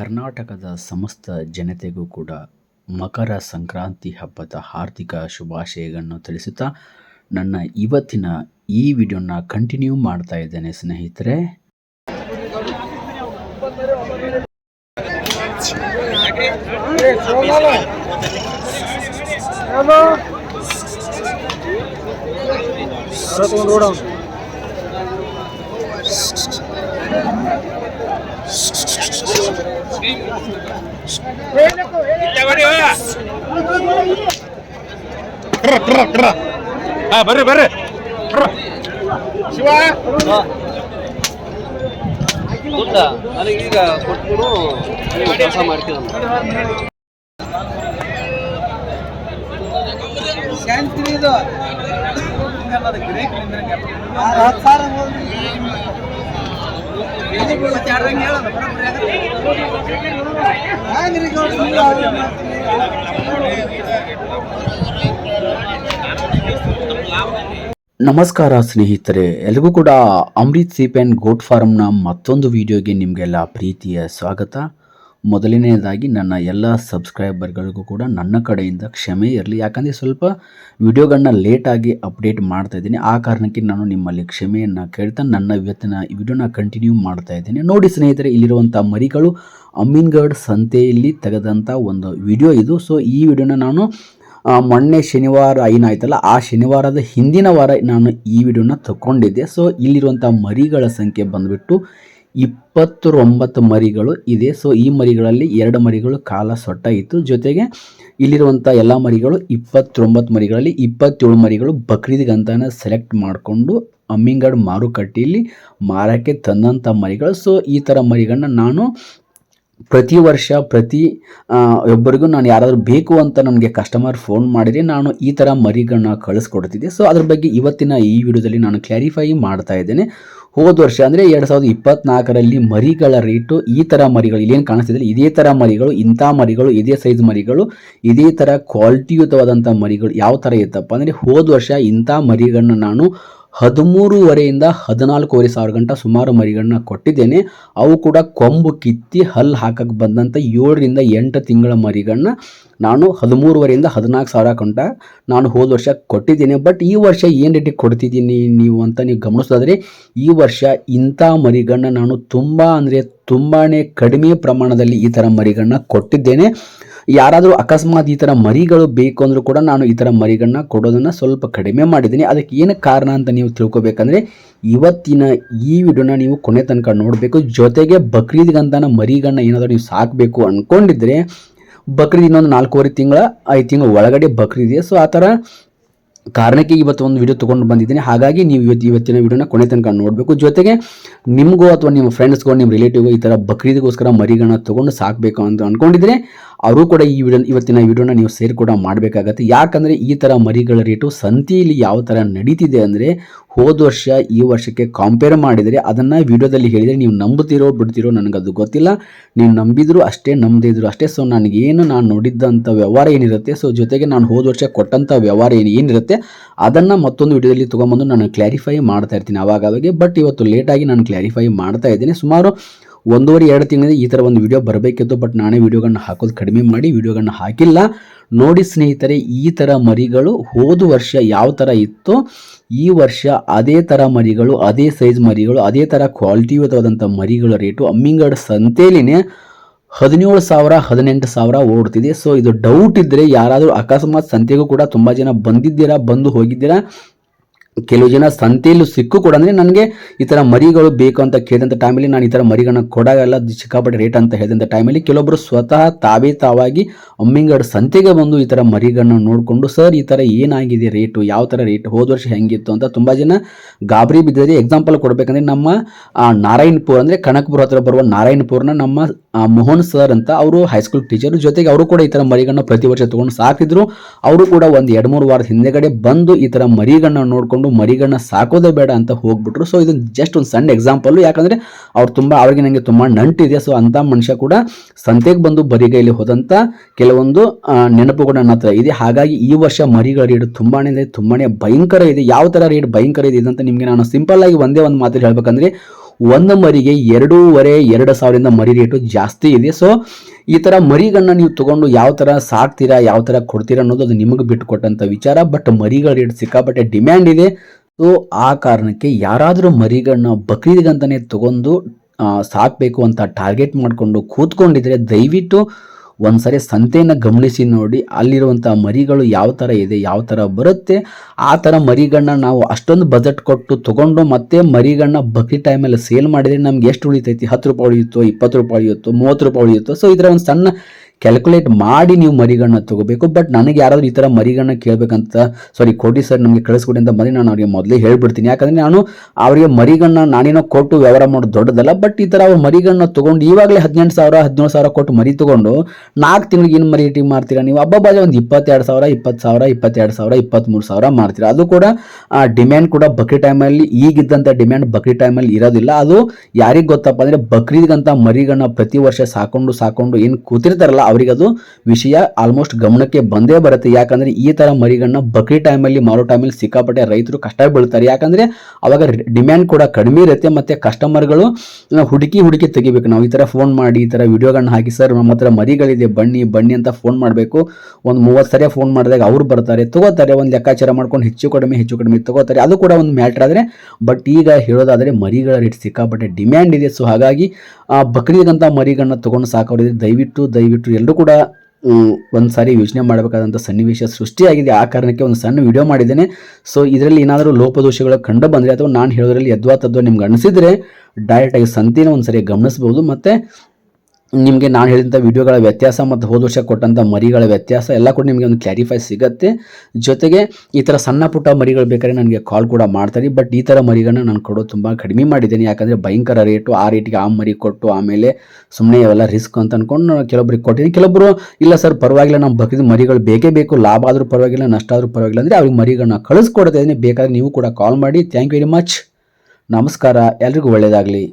ಕರ್ನಾಟಕದ ಸಮಸ್ತ ಜನತೆಗೂ ಕೂಡ ಮಕರ ಸಂಕ್ರಾಂತಿ ಹಬ್ಬದ ಹಾರ್ದಿಕ ಶುಭಾಶಯಗಳನ್ನು ತಿಳಿಸುತ್ತಾ ನನ್ನ ಇವತ್ತಿನ ಈ ವಿಡಿಯೋನ ಕಂಟಿನ್ಯೂ ಮಾಡ್ತಾ ಇದ್ದೇನೆ ಸ್ನೇಹಿತರೆ. ಹಾ ಬರ್ರಿ ಬರ್ರಿ. ಶಿವ. ದುಡ್ಡ ನನಗೆ ಈಗ ಕೊಟ್ಬಿಡು. ಇದು ಕೆಲಸ ಮಾಡ್ತೀರ ನಮಸ್ಕಾರ ಸ್ನೇಹಿತರೆ ಎಲ್ರಿಗೂ ಕೂಡ ಅಮೃತ್ ಸೀಪ್ ಆ್ಯಂಡ್ ಗೋಟ್ ಫಾರ್ಮ್ನ ಮತ್ತೊಂದು ವಿಡಿಯೋಗೆ ನಿಮಗೆಲ್ಲ ಪ್ರೀತಿಯ ಸ್ವಾಗತ. ಮೊದಲನೆಯದಾಗಿ ನನ್ನ ಎಲ್ಲ ಸಬ್ಸ್ಕ್ರೈಬರ್ಗಳಿಗೂ ಕೂಡ ನನ್ನ ಕಡೆಯಿಂದ ಕ್ಷಮೆ ಇರಲಿ. ಯಾಕಂದರೆ ಸ್ವಲ್ಪ ವಿಡಿಯೋಗಳನ್ನ ಲೇಟಾಗಿ ಅಪ್ಡೇಟ್ ಮಾಡ್ತಾ ಇದ್ದೀನಿ. ಆ ಕಾರಣಕ್ಕೆ ನಾನು ನಿಮ್ಮಲ್ಲಿ ಕ್ಷಮೆಯನ್ನು ಕೇಳ್ತಾ ನನ್ನ ಇವತ್ತಿನ ವಿಡಿಯೋನ ಕಂಟಿನ್ಯೂ ಮಾಡ್ತಾ ಇದ್ದೀನಿ. ನೋಡಿ ಸ್ನೇಹಿತರೆ ಇಲ್ಲಿರುವಂಥ ಮರಿಗಳು ಅಮೀನ್ಗಢ್ ಸಂತೆಯಲ್ಲಿ ತೆಗೆದಂಥ ಒಂದು ವಿಡಿಯೋ ಇದು. ಸೊ ಈ ವಿಡಿಯೋನ ನಾನು ಮೊನ್ನೆ ಶನಿವಾರ ಏನಾಯ್ತಲ್ಲ ಆ ಶನಿವಾರದ ಹಿಂದಿನ ವಾರ ನಾನು ಈ ವಿಡಿಯೋನ ತಗೊಂಡಿದ್ದೆ. ಸೊ ಇಲ್ಲಿರುವಂಥ ಮರಿಗಳ ಸಂಖ್ಯೆ ಬಂದ್ಬಿಟ್ಟು ಇಪ್ಪತ್ತೊಂಬತ್ತು ಮರಿಗಳು ಇದೆ. ಸೊ ಈ ಮರಿಗಳಲ್ಲಿ ಎರಡು ಮರಿಗಳು ಕಾಲ ಸೊಟ್ಟ ಇತ್ತು. ಜೊತೆಗೆ ಇಲ್ಲಿರುವಂಥ ಎಲ್ಲ ಮರಿಗಳು ಇಪ್ಪತ್ತೊಂಬತ್ತು ಮರಿಗಳಲ್ಲಿ ಇಪ್ಪತ್ತೇಳು ಮರಿಗಳು ಬಕ್ರೀದ್ಗೆ ಸೆಲೆಕ್ಟ್ ಮಾಡಿಕೊಂಡು ಅಮ್ಮಿಂಗಡ್ ಮಾರುಕಟ್ಟೆಯಲ್ಲಿ ಮಾರಕ್ಕೆ ತಂದಂಥ ಮರಿಗಳು. ಸೊ ಈ ಥರ ಮರಿಗಳನ್ನ ನಾನು ಪ್ರತಿ ವರ್ಷ ಪ್ರತಿ ಒಬ್ಬರಿಗೂ ನಾನು ಯಾರಾದರೂ ಬೇಕು ಅಂತ ನನಗೆ ಕಸ್ಟಮರ್ ಫೋನ್ ಮಾಡಿದರೆ ನಾನು ಈ ಥರ ಮರಿಗಳನ್ನ ಕಳಿಸ್ಕೊಡ್ತಿದ್ದೆ. ಸೊ ಅದ್ರ ಬಗ್ಗೆ ಇವತ್ತಿನ ಈ ವಿಡಿಯೋದಲ್ಲಿ ನಾನು ಕ್ಲಾರಿಫೈ ಮಾಡ್ತಾ ಇದ್ದೇನೆ. ಹೋದ ವರ್ಷ ಅಂದರೆ ಎರಡು ಸಾವಿರದ ಇಪ್ಪತ್ನಾಲ್ಕರಲ್ಲಿ ಮರಿಗಳ ರೇಟು ಈ ಥರ ಮರಿಗಳು, ಇಲ್ಲೇನು ಕಾಣಿಸ್ತಿದೆ ಇದೇ ಥರ ಮರಿಗಳು, ಇಂಥ ಮರಿಗಳು, ಇದೇ ಸೈಜ್ ಮರಿಗಳು, ಇದೇ ಥರ ಕ್ವಾಲಿಟಿಯುತವಾದಂಥ ಮರಿಗಳು ಯಾವ ಥರ ಇತ್ತಪ್ಪ ಅಂದರೆ ಹೋದ ವರ್ಷ ಇಂಥ ಮರಿಗಳನ್ನ ನಾನು ಹದಿಮೂರುವರೆಯಿಂದ ಹದಿನಾಲ್ಕೂವರೆ ಸಾವಿರ ಗಂಟ ಸುಮಾರು ಮರಿಗಳನ್ನ ಕೊಟ್ಟಿದ್ದೇನೆ. ಅವು ಕೂಡ ಕೊಂಬು ಕಿತ್ತಿ ಹಲ್ಲು ಹಾಕಕ್ಕೆ ಬಂದಂಥ ಏಳರಿಂದ ಎಂಟು ತಿಂಗಳ ಮರಿಗಳನ್ನ ನಾನು ಹದಿಮೂರುವರೆಯಿಂದ ಹದಿನಾಲ್ಕು ಸಾವಿರ ಗಂಟ ನಾನು ಹೋದ ವರ್ಷ ಕೊಟ್ಟಿದ್ದೇನೆ. ಬಟ್ ಈ ವರ್ಷ ಏನು ರೇಟಿಗೆ ಕೊಡ್ತಿದ್ದೀನಿ ನೀವು ಅಂತ ನೀವು ಗಮನಿಸೋದಾದರೆ ಈ ವರ್ಷ ಇಂಥ ಮರಿಗಳನ್ನ ನಾನು ತುಂಬ ಅಂದರೆ ತುಂಬಾ ಕಡಿಮೆ ಪ್ರಮಾಣದಲ್ಲಿ ಈ ಥರ ಮರಿಗಳನ್ನ ಕೊಟ್ಟಿದ್ದೇನೆ. ಯಾರಾದರೂ ಅಕಸ್ಮಾತ್ ಈ ಥರ ಮರಿಗಳು ಬೇಕು ಅಂದರೂ ಕೂಡ ನಾನು ಈ ಥರ ಮರಿಗಳನ್ನ ಕೊಡೋದನ್ನು ಸ್ವಲ್ಪ ಕಡಿಮೆ ಮಾಡಿದ್ದೀನಿ. ಅದಕ್ಕೆ ಏನು ಕಾರಣ ಅಂತ ನೀವು ತಿಳ್ಕೊಬೇಕಂದ್ರೆ, ಇವತ್ತಿನ ಈ ವಿಡಿಯೋನ ನೀವು ಕೊನೆ ತನಕ ನೋಡಬೇಕು. ಜೊತೆಗೆ ಬಕ್ರೀದ್ಗಂತ ಮರಿಗಳನ್ನ ಏನಾದರೂ ನೀವು ಸಾಕಬೇಕು ಅಂದ್ಕೊಂಡಿದ್ರೆ ಬಕ್ರೀದ್ ಇನ್ನೊಂದು ನಾಲ್ಕೂವರೆ ತಿಂಗಳ, ಐದು ತಿಂಗಳ ಒಳಗಡೆ ಬಕ್ರೀದ್ ಇದೆ. ಸೊ ಆ ಥರ ಕಾರಣಕ್ಕೆ ಇವತ್ತು ಒಂದು ವಿಡಿಯೋ ತೊಗೊಂಡು ಬಂದಿದ್ದೀನಿ. ಹಾಗಾಗಿ ನೀವು ಇವತ್ತು ಇವತ್ತಿನ ವಿಡಿಯೋನ ಕೊನೆ ತನಕ ನೋಡಬೇಕು. ಜೊತೆಗೆ ನಿಮಗೂ ಅಥವಾ ನಿಮ್ಮ ಫ್ರೆಂಡ್ಸ್ಗೋ ನಿಮ್ಮ ರಿಲೇಟಿವ್ಗೂ ಈ ಥರ ಬಕ್ರೀದ್ಗೋಸ್ಕರ ಮರಿಗಳನ್ನ ತೊಗೊಂಡು ಸಾಕಬೇಕು ಅಂತ ಅಂದ್ಕೊಂಡಿದ್ರೆ ಅವರು ಕೂಡ ಈ ವಿಡಿಯೋ ಇವತ್ತಿನ ವಿಡಿಯೋನ ನೀವು ಸೇರಿ ಕೂಡ ಮಾಡಬೇಕಾಗತ್ತೆ. ಯಾಕಂದರೆ ಈ ಥರ ಮರಿಗಳ ರೇಟು ಸಂತಿಯಲ್ಲಿ ಯಾವ ಥರ ನಡೀತಿದೆ ಅಂದರೆ ಹೋದ ವರ್ಷ, ಈ ವರ್ಷಕ್ಕೆ ಕಾಂಪೇರ್ ಮಾಡಿದರೆ ಅದನ್ನು ವಿಡಿಯೋದಲ್ಲಿ ಹೇಳಿದರೆ ನೀವು ನಂಬುತ್ತಿರೋ ಬಿಡ್ತೀರೋ ನನಗದು ಗೊತ್ತಿಲ್ಲ. ನೀವು ನಂಬಿದ್ರು ಅಷ್ಟೇ, ನಂಬದೇ ಇದ್ರು ಅಷ್ಟೇ. ಸೊ ನನಗೇನು ನಾನು ನೋಡಿದ್ದಂಥ ವ್ಯವಹಾರ ಏನಿರುತ್ತೆ? ಸೊ ಜೊತೆಗೆ ನಾನು ಹೋದ ವರ್ಷ ಕೊಟ್ಟಂಥ ವ್ಯವಹಾರ ಏನು ಏನಿರುತ್ತೆ? ಅದನ್ನು ಮತ್ತೊಂದು ವಿಡಿಯೋದಲ್ಲಿ ತೊಗೊಂಬಂದು ನಾನು ಕ್ಲಾರಿಫೈ ಮಾಡ್ತಾ ಇರ್ತೀನಿ ಆವಾಗವಾಗೆ. ಬಟ್ ಇವತ್ತು ಲೇಟಾಗಿ ನಾನು ಕ್ಲಾರಿಫೈ ಮಾಡ್ತಾ ಇದ್ದೀನಿ. ಸುಮಾರು ಒಂದೂವರೆ, ಎರಡು ತಿಂಗಳಿಂದ ಈ ಥರ ಒಂದು ವಿಡಿಯೋ ಬರಬೇಕಿತ್ತು ಬಟ್ ನಾನೇ ವಿಡಿಯೋಗಳನ್ನ ಹಾಕೋದು ಕಡಿಮೆ ಮಾಡಿ ವಿಡಿಯೋಗಳನ್ನ ಹಾಕಿಲ್ಲ. ನೋಡಿ ಸ್ನೇಹಿತರೆ, ಈ ಥರ ಮರಿಗಳು ಹೋದ ವರ್ಷ ಯಾವ ಥರ ಇತ್ತು, ಈ ವರ್ಷ ಅದೇ ಥರ ಮರಿಗಳು, ಅದೇ ಸೈಜ್ ಮರಿಗಳು, ಅದೇ ಥರ ಕ್ವಾಲಿಟಿಯುತವಾದಂಥ ಮರಿಗಳ ರೇಟು ಅಮ್ಮಿಂಗಡ್ ಸಂತೆಯಲ್ಲಿನೇ ಹದಿನೇಳು ಸಾವಿರ, ಹದಿನೆಂಟು ಸಾವಿರ ಓಡ್ತಿದೆ. ಸೊ ಇದು ಡೌಟ್ ಇದ್ದರೆ ಯಾರಾದರೂ ಅಕಸ್ಮಾತ್ ಸಂತೆಗೂ ಕೂಡ ತುಂಬ ಜನ ಬಂದಿದ್ದೀರಾ, ಬಂದು ಹೋಗಿದ್ದೀರಾ? ಕೆಲವು ಜನ ಸಂತೆಯಲ್ಲೂ ಸಿಕ್ಕು ಕೂಡ ಅಂದರೆ ನನಗೆ ಈ ಥರ ಮರಿಗಳು ಬೇಕು ಅಂತ ಕೇಳಿದಂಥ ಟೈಮಲ್ಲಿ ನಾನು ಈ ಥರ ಮರಿಗಳನ್ನ ಕೊಡೋಲ್ಲ ಸಿಕ್ಕಾಪಟ್ಟೆ ರೇಟ್ ಅಂತ ಹೇಳಿದಂಥ ಟೈಮಲ್ಲಿ ಕೆಲವೊಬ್ಬರು ಸ್ವತಃ ತಾವೇ ತಾವಾಗಿ ಅಮ್ಮಿಂಗಡ್ ಸಂತೆಗೆ ಬಂದು ಈ ಥರ ಮರಿಗಳನ್ನ ನೋಡಿಕೊಂಡು, ಸರ್, ಈ ಥರ ಏನಾಗಿದೆ ರೇಟು ಯಾವ ಥರ ರೇಟ್ ಹೋದ ವರ್ಷ ಹೆಂಗಿತ್ತು? ಅಂತ ತುಂಬ ಜನ ಗಾಬರಿ ಬಿದ್ದಿದೆ ಎಕ್ಸಾಂಪಲ್ ಕೊಡಬೇಕಂದ್ರೆ ನಮ್ಮ ನಾರಾಯಣಪುರ ಅಂದರೆ ಕನಕಪುರ ಹತ್ರ ಬರುವ ನಾರಾಯಣಪುರನ ನಮ್ಮ ಮೋಹನ್ ಸರ್ ಅಂತ ಅವರು ಹೈಸ್ಕೂಲ್ ಟೀಚರ್ ಜೊತೆಗೆ ಅವರು ಕೂಡ ಈ ಥರ ಮರಿಗಳನ್ನ ಪ್ರತಿ ವರ್ಷ ತೊಗೊಂಡು ಸಾಕಿದ್ರು ಅವರು ಕೂಡ ಒಂದು ಎರಡು ಮೂರು ವಾರದ ಹಿಂದೆಗಡೆ ಬಂದು ಈ ಥರ ಮರಿಗಳನ್ನ ನೋಡಿಕೊಂಡು ಮರಿಗಳನ್ನ ಸಾಕೋದೇ ಬೇಡ ಅಂತ ಹೋಗ್ಬಿಟ್ರು. ಸೊ ಇದು ಜಸ್ಟ್ ಒಂದು ಸಣ್ಣ ಎಕ್ಸಾಂಪಲ್ ಯಾಕಂದರೆ ಅವ್ರು ತುಂಬ, ಅವ್ರಿಗೆ ನನಗೆ ತುಂಬ ನಂಟಿದೆ. ಸೊ ಅಂಥ ಮನುಷ್ಯ ಕೂಡ ಸಂತೆಗೆ ಬಂದು ಬರಿಗೈಲಿ ಹೋದಂಥ ಕೆಲವೊಂದು ನೆನಪುಗಳು ನನ್ನ ಹತ್ರ ಇದೆ. ಹಾಗಾಗಿ ಈ ವರ್ಷ ಮರಿಗಳ ರೇಟ್ ತುಂಬಾ ಅಂದರೆ ತುಂಬಾ ಭಯಂಕರ ಇದೆ. ಯಾವ ಥರ ರೇಟ್ ಭಯಂಕರ ಇದೆ ಅಂತ ನಿಮಗೆ ನಾನು ಸಿಂಪಲ್ ಆಗಿ ಒಂದೇ ಒಂದು ಮಾತು ಹೇಳ್ಬೇಕಂದ್ರೆ, ಒಂದು ಮರಿಗೆ ಎರಡೂವರೆ, ಎರಡು ಸಾವಿರದಿಂದ ಮರಿ ರೇಟು ಜಾಸ್ತಿ ಇದೆ. ಸೊ ಈ ಥರ ಮರಿಗಳನ್ನ ನೀವು ತೊಗೊಂಡು ಯಾವ ಥರ ಸಾಕ್ತೀರಾ, ಯಾವ ಥರ ಕೊಡ್ತೀರಾ ಅನ್ನೋದು ಅದು ನಿಮಗೆ ಬಿಟ್ಟುಕೊಟ್ಟಂಥ ವಿಚಾರ. ಬಟ್ ಮರಿಗಳ ರೇಟ್ ಸಿಕ್ಕಾಪಟ್ಟೆ ಡಿಮ್ಯಾಂಡ್ ಇದೆ. ಸೊ ಆ ಕಾರಣಕ್ಕೆ ಯಾರಾದರೂ ಮರಿಗಳನ್ನ ಬಕ್ರೀದ್ಗಂತಲೇ ತೊಗೊಂಡು ಸಾಕಬೇಕು ಅಂತ ಟಾರ್ಗೆಟ್ ಮಾಡಿಕೊಂಡು ಕೂತ್ಕೊಂಡಿದ್ರೆ ದಯವಿಟ್ಟು ಒಂದ್ಸರಿ ಸಂತೆಯನ್ನು ಗಮನಿಸಿ ನೋಡಿ ಅಲ್ಲಿರುವಂಥ ಮರಿಗಳು ಯಾವ ಥರ ಇದೆ, ಯಾವ ಥರ ಬರುತ್ತೆ, ಆ ಥರ ಮರಿಗಳನ್ನ ನಾವು ಅಷ್ಟೊಂದು ಬಜೆಟ್ ಕೊಟ್ಟು ತೊಗೊಂಡು ಮತ್ತೆ ಮರಿಗಳನ್ನ ಬಕ್ರಿ ಟೈಮಲ್ಲಿ ಸೇಲ್ ಮಾಡಿದರೆ ನಮ್ಗೆ ಎಷ್ಟು ಉಳಿತೈತಿ? ಹತ್ತು ರೂಪಾಯಿ ಉಳಿಯುತ್ತೋ, ಇಪ್ಪತ್ತು ರೂಪಾಯಿ ಉಳಿಯುತ್ತೋ, ಮೂವತ್ತು ರೂಪಾಯಿ ಉಳಿಯುತ್ತೋ? ಸೊ ಇದರ ಒಂದು ಸಣ್ಣ ಕ್ಯಾಲ್ಕುಲೇಟ್ ಮಾಡಿ ನೀವು ಮರಿಗಳನ್ನ ತಗೋಬೇಕು ಬಟ್ ನನಗೆ ಯಾರಾದರೂ ಈ ಥರ ಮರಿಗಳನ್ನ ಕೇಳಬೇಕಂತ ಸಾರಿ ಕೊಡಿ ಸರ್ ನಮಗೆ ಕಳಿಸ್ಕೊಡಿ ಅಂತ ಮರಿ ನಾನು ಅವರಿಗೆ ಮೊದಲೇ ಹೇಳ್ಬಿಡ್ತೀನಿ. ಯಾಕಂದರೆ ನಾನು ಅವರಿಗೆ ಮರಿಗಳನ್ನ ನಾನೇನೋ ಕೊಟ್ಟು ವ್ಯವಹಾರ ಮಾಡೋದು ದೊಡ್ಡದಲ್ಲ ಬಟ್ ಈ ಥರ ಅವ್ರು ಮರಿಗಳನ್ನ ತೊಗೊಂಡು ಇವಾಗಲೇ ಹದಿನೆಂಟು ಸಾವಿರ, ಹದಿನೇಳು ಸಾವಿರ ಕೊಟ್ಟು ಮರಿ ತೊಗೊಂಡು ನಾಲ್ಕು ತಿಂಗಳಿಗೆ ಏನು ಮರಿ ಇಟ್ಟಿಗೆ ಮಾಡ್ತೀರಾ ನೀವು? ಹಬ್ಬ ಬಾಜೆ ಒಂದು ಇಪ್ಪತ್ತೆರಡು ಸಾವಿರ, ಇಪ್ಪತ್ತು ಸಾವಿರ, ಇಪ್ಪತ್ತೆರಡು ಸಾವಿರ, ಇಪ್ಪತ್ತ್ಮೂರು ಸಾವಿರ ಮಾಡ್ತೀರಾ? ಅದು ಕೂಡ ಡಿಮ್ಯಾಂಡ್ ಕೂಡ ಬಕ್ರಿ ಟೈಮಲ್ಲಿ ಈಗಿದ್ದಂಥ ಡಿಮ್ಯಾಂಡ್ ಬಕ್ರಿ ಟೈಮಲ್ಲಿ ಇರೋದಿಲ್ಲ. ಅದು ಯಾರಿಗೆ ಗೊತ್ತಪ್ಪ ಅಂದರೆ ಬಕ್ರೀದ್ಗಂತ ಮರಿಗಳನ್ನ ಪ್ರತಿ ವರ್ಷ ಸಾಕೊಂಡು ಸಾಕೊಂಡು ಏನು ಕೂತಿರ್ತಾರಲ್ಲ ಅವರಿಗೆ ಅದು ವಿಷಯ ಆಲ್ಮೋಸ್ಟ್ ಗಮನಕ್ಕೆ ಬಂದೇ ಬರುತ್ತೆ. ಯಾಕಂದರೆ ಈ ಥರ ಮರಿಗಳನ್ನ ಬಕ್ರಿ ಟೈಮಲ್ಲಿ ಮಾರೋ ಟೈಮಲ್ಲಿ ಸಿಕ್ಕಾಪಟ್ಟೆ ರೈತರು ಕಷ್ಟ ಬೀಳ್ತಾರೆ. ಯಾಕಂದರೆ ಅವಾಗ ಡಿಮ್ಯಾಂಡ್ ಕೂಡ ಕಡಿಮೆ ಇರುತ್ತೆ ಮತ್ತು ಕಸ್ಟಮರ್ಗಳು ಹುಡುಕಿ ಹುಡುಕಿ ತೆಗಿಬೇಕು. ನಾವು ಈ ಥರ ಫೋನ್ ಮಾಡಿ ಈ ಥರ ವಿಡಿಯೋಗಳನ್ನ ಹಾಕಿ ಸರ್ ನಮ್ಮ ಹತ್ರ ಮರಿಗಳಿದೆ ಬನ್ನಿ ಬನ್ನಿ ಅಂತ ಫೋನ್ ಮಾಡಬೇಕು. ಒಂದು ಮೂವತ್ತು ಸರಿ ಫೋನ್ ಮಾಡಿದಾಗ ಅವ್ರು ಬರ್ತಾರೆ ತಗೋತಾರೆ. ಒಂದು ಲೆಕ್ಕಾಚಾರ ಮಾಡ್ಕೊಂಡು ಹೆಚ್ಚು ಕಡಿಮೆ ಹೆಚ್ಚು ಕಡಿಮೆ ತಗೋತಾರೆ. ಅದು ಕೂಡ ಒಂದು ಮ್ಯಾಟ್ರ್ ಆದರೆ ಬಟ್ ಈಗ ಹೇಳೋದಾದರೆ ಮರಿಗಳ ರೇಟ್ ಸಿಕ್ಕಾಪಟ್ಟೆ ಡಿಮ್ಯಾಂಡ್ ಇದೆ. ಸೊ ಹಾಗಾಗಿ ಆ, ಬಕ್ರೀದ್ಗಂತ ಮರಿಗಳನ್ನ ತೊಗೊಂಡು ಸಾಕೋರಿದ್ರೆ ದಯವಿಟ್ಟು ದಯವಿಟ್ಟು ಎಲ್ಲರೂ ಕೂಡ ಒಂದು ಸಾರಿ ಯೋಚನೆ ಮಾಡಬೇಕಾದಂಥ ಸನ್ನಿವೇಶ ಸೃಷ್ಟಿಯಾಗಿದೆ. ಆ ಕಾರಣಕ್ಕೆ ಒಂದು ಸಣ್ಣ ವಿಡಿಯೋ ಮಾಡಿದ್ದೇನೆ. ಸೊ ಇದರಲ್ಲಿ ಏನಾದರೂ ಲೋಪದೋಷಗಳು ಕಂಡು ಬಂದರೆ ಅಥವಾ ನಾನು ಹೇಳೋದ್ರಲ್ಲಿ ಯದ್ವಾ ತದ್ವಾ ನಿಮ್ಗೆ ಅನಿಸಿದರೆ ಡೈರೆಕ್ಟಾಗಿ ಸಂತಿನ ಒಂದು ಸರಿ ಗಮನಿಸ್ಬೋದು. ಮತ್ತು ನಿಮಗೆ ನಾನು ಹೇಳಿದಂಥ ವಿಡಿಯೋಗಳ ವ್ಯತ್ಯಾಸ ಮತ್ತು ಹೋದ ವರ್ಷ ಕೊಟ್ಟಂಥ ಮರಿಗಳ ವ್ಯತ್ಯಾಸ ಎಲ್ಲ ಕೂಡ ನಿಮಗೆ ಒಂದು ಕ್ಲಾರಿಫೈ ಸಿಗುತ್ತೆ. ಜೊತೆಗೆ ಈ ಥರ ಸಣ್ಣ ಪುಟ್ಟ ಮರಿಗಳು ಬೇಕಾದ್ರೆ ನನಗೆ ಕಾಲ್ ಕೂಡ ಮಾಡ್ತಾರೆ. ಬಟ್ ಈ ಥರ ಮರಿಗಳನ್ನ ನಾನು ಕೊಡೋದು ತುಂಬ ಕಡಿಮೆ ಮಾಡಿದ್ದೀನಿ. ಯಾಕಂದರೆ ಭಯಂಕರ ರೇಟು ಆ ರೇಟಿಗೆ ಆ ಮರಿ ಕೊಟ್ಟು ಆಮೇಲೆ ಸುಮ್ಮನೆ ಅವೆಲ್ಲ ರಿಸ್ಕ್ ಅಂತ ಅಂದ್ಕೊಂಡು ನಾನು ಕೆಲವೊಬ್ರಿಗೆ ಕೊಟ್ಟಿದ್ದೀನಿ. ಕೆಲವೊಬ್ಬರು ಇಲ್ಲ ಸರ್ ಪರವಾಗಿಲ್ಲ ನಮ್ಮ ಬಕ್ರೀದ್ ಮರಿಗಳು ಬೇಕೇ ಬೇಕು. ಲಾಭ ಆದರೂ ಪರವಾಗಿಲ್ಲ, ನಷ್ಟ ಆದರೂ ಪರವಾಗಿಲ್ಲ ಅಂದರೆ ಅವ್ರಿಗೆ ಮರಿಗಳನ್ನ ಕಳಿಸ್ಕೊಡ್ತಾ ಇದ್ದೀನಿ. ಬೇಕಾದ್ರೆ ನೀವು ಕೂಡ ಕಾಲ್ ಮಾಡಿ. ಥ್ಯಾಂಕ್ ಯು ವೆರಿ ಮಚ್ ನಮಸ್ಕಾರ. ಎಲ್ರಿಗೂ ಒಳ್ಳೆಯದಾಗಲಿ